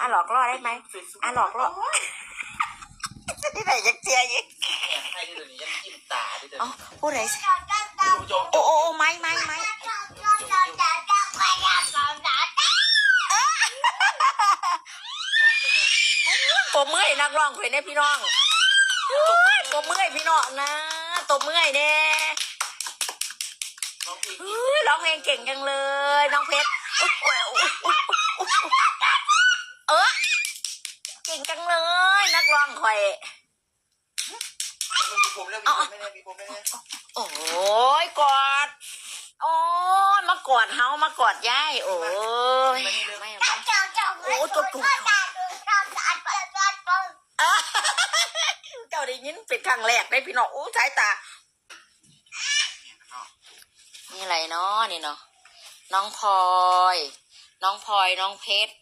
อะหลอกล่อได้ไหมอะหลอกล่อที่ไหนยักเจียยิกให้ที่เดี๋ยวนี้ยังจิ้มตาที่เดี๋ยวอ๋อนี้พูดไหนสิดูโจโอ้โอ้โอ้ไม้ไม้ไม้ตัวเมื่อยนักร้องคุยเนี่ยพี่น้องตัวเมื่อยตัวเมื่อยพี่น้องนะตัวเมื่อยเนี่ยน้องพีเฮ้ยร้องเพลงเก่งจังเลย น้องเพชรอุ๊ยอุ๊ยอุ๊ยอุ๊ยอุ๊ยเออเก่งจังเลย นักร้องคอย มีผมแล้วมีผมไม่ได้มีผมไม่ได้โอ้ยกอด โอ้ยมากอดเฮามากอดยายโอ้ยไม่ไม่ โอ้ตัวตุ่ม อะเจ้าได้ยินเป็นครั้งแรกได้พี่น้องโอ้สายตา นี่อะไรเนาะนี่เนาะน้องพลอย น้องพลอยน้องเพชร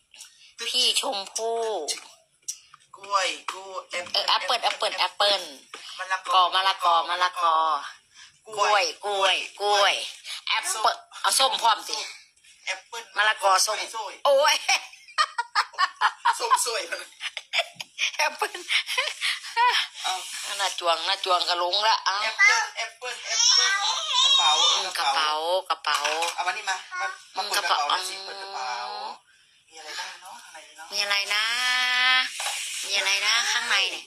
พี่ชมพู่ก ล้วยกล้วยเออแอปเปิลแอปเปิลแอปเปิลมะละกอมะละกอมะละกอกล้วยกล้วยกล้วยแอปเปิลเอาส้มพร้อมสิแอปเปิ้ลมะละกอส้มส้มโอ้ยส้มสวยแอปเปิลเอาน่าจวงน่าจวงกระลงละเอ้าแอปเปิ้ลแอปเปิ้ลแอปเปิ้ลกระเป๋าเออกระเป๋ากระเป๋าเอามานี่มามามาเปิดกระเป๋าหน่อยสิเปิดกระเป๋ามีอะไรบ้างเนาะข้างในเนาะมีอะไรนะ มีอะไรนะข้างในเนี่ย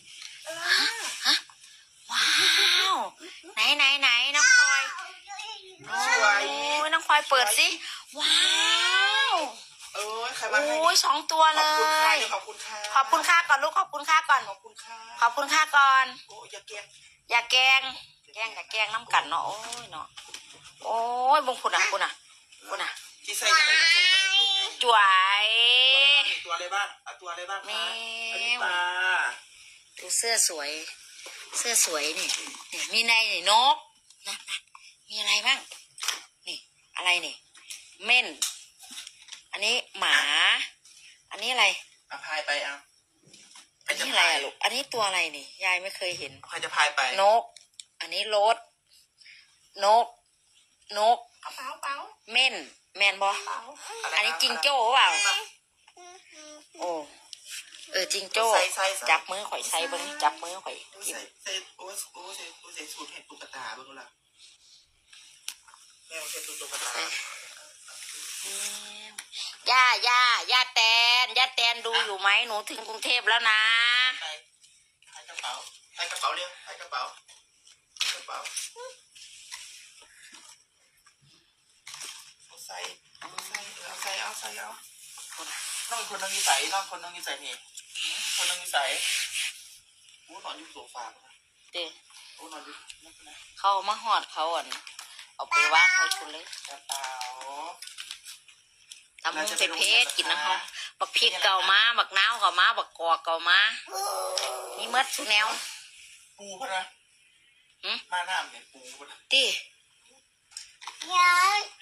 ฮะฮะว้าวไหนไหนไหนน้องพลอยสวยโอ้ยน้องพลอยเปิดสิว้าวเออใครมาให้โอ้ยสองตัวขเลอบคุณค่ะย ขอบคุณค่ะขอบคุณค่าก่อนลูกขอบคุณค่าก่อน ขอบคุณค่ะขอบคุณค่าก่อน โอ้ยอย่าเกลียดอย่าแกล้งแกล้งอย่าแกล้งน้ำกันเนาะโอ้ยเนาะโอ้ยบงคุณอะคุณอะคุณอะที่ใส่อะไรนะจวยตัวอะไร บ้างเอาตัวอะไรบ้างแมคะอันนี้วปลาดูเสื้อสวย เสื้อสวยนี่นี่มีในนี่นกนะนะมีอะไรบ้างนี่อะไรนี่ เม่น อันนี้หมา อันนี้อะไร เอาพายไปเอาอันนี้อะไรอะลูกอันนี้ตัวอะไรนี่ ยายไม่เคยเห็น ใครจะพายไปนก อันนี้รถ นก นกเป๋าเป๋าเม่น แมนบอะไรอันนี้จิงโจ้เปล่า โอ้เออจิงโจ้ ใส่ใส่ใส่ จับมือข่อยใส่เบิ้งจับมือข่อยจิ้มใส่ใส่โอ้ยโอ้ยใส่โอ้ยใส่สูตรเห็ดตุ๊กตาเบ้างละแม่ใส่สูตรตุ๊กตาย่าย่าย่าแตนย่าแตนดูอยู่ไหมหนูถึงกรุงเทพแล้วนะ ใส่ใส่กระเป๋าใส่กระเป๋าเร็วใส่กระเป๋ากระเป๋าเอาใส่เอาใส่เอาใส่เอาใส่เอา น้องคนน้องนิสัยน้องคนน้องนิสัยนี่คนน้องนิสัยโอ้นอนอยู่โซฟาเด้โอ้นอนอยู่นั่นนะเขามาหอดเขาอ่อนเอาไปว่างไว้คุณเลยกระเป๋าตำมุงใส่เพชรกินนะเขาบักพริกเก่ามาบักนาวเก่ามาบักกอกเก่ามามีเมดทุกแนว ปูพะนะหืม มาหน้าเนี่ยปูพะนะตี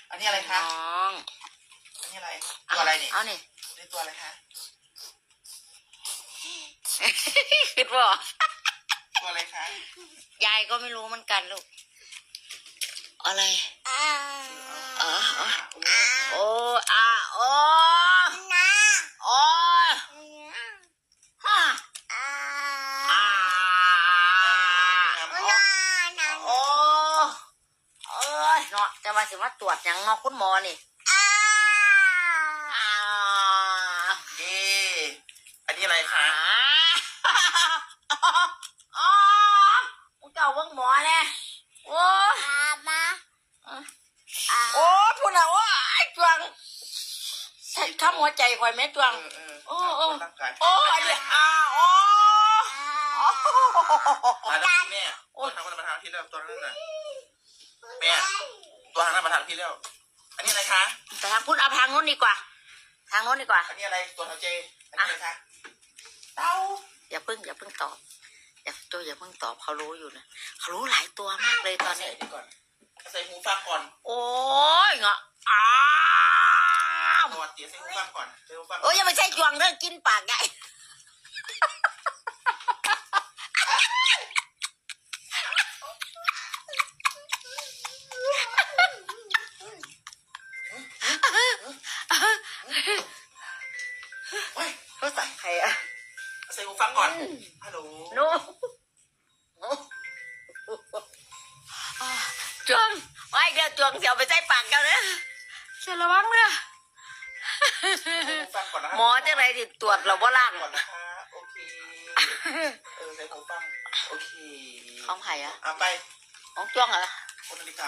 อันนี้อะไรคะน้องอันนี้อะไรตัวอะไรเนี่ยเอานี่ นี่ตัวอะไรคะคิดว่าตัวอะไรคะยายก็ไม่รู้เหมือนกันลูก อะไรอ๋อโอ้อาโอ้โอ้ฮะอ่าโอ้เอ้ยเนาะจะมาสิมาตรวจหยังเนาะคุณหมอนี่อ่า นี่ อันนี้อะไรคะอ่าอ๋อกูจะเอาเบิ่งหมอเนี่โอ้ยโอ้พูดนะว่าไอ้จวงใส่ข้ามหัวใจคอยแม่จวงเออเออโอ้โอ้ร่างกายโอ้ยเดี๋ยอ่าโอ้แล้วแม่ตัวทางมันมาทางที่แล้วตัวนั้นน่ะแม่ตัวทางนั้นมาทางที่แล้วอันนี้อะไรคะแต่ทางพูดเอาทางโน้นดีกว่า ทางโน้นดีกว่า อันนี้อะไรตัวทางเจอันนี้อะไรคะ เต้าอย่าเพิ่งอย่าเพิ่งตอบ อย่าตัวอย่าเพิ่งตอบเขารู้อยู่นะเขารู้หลายตัวมากเลยตอนใส่นี้นี่ก่อน ใส่หูฟังก่อนโอ้ยเงาะอ้าวตัวเตี๋ยใส่หูฟังก่อนใส่หูฟังโอ้ยอย่าไปใช่จวงเรื่องกินปากให ใส่หูฟังก่อน ฮัลโหล โน้จวงไว้เดี๋ยวจวงเสียวไปใส่ปากกันนะเสียระวังเด้อใส่หูฟังก่อนนะหมอจังไรที่ตรวจเราบ่ล่างก่อนนะคะโอเค เออใส่หูฟัง โอเคของไผ่อะอะไปของจวงเหรอคนนาฬิกา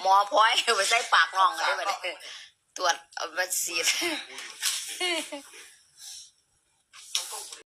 หมอพลอยไปใส่ปากน้องกันได้ไหม ตรวจเอาไปฉีด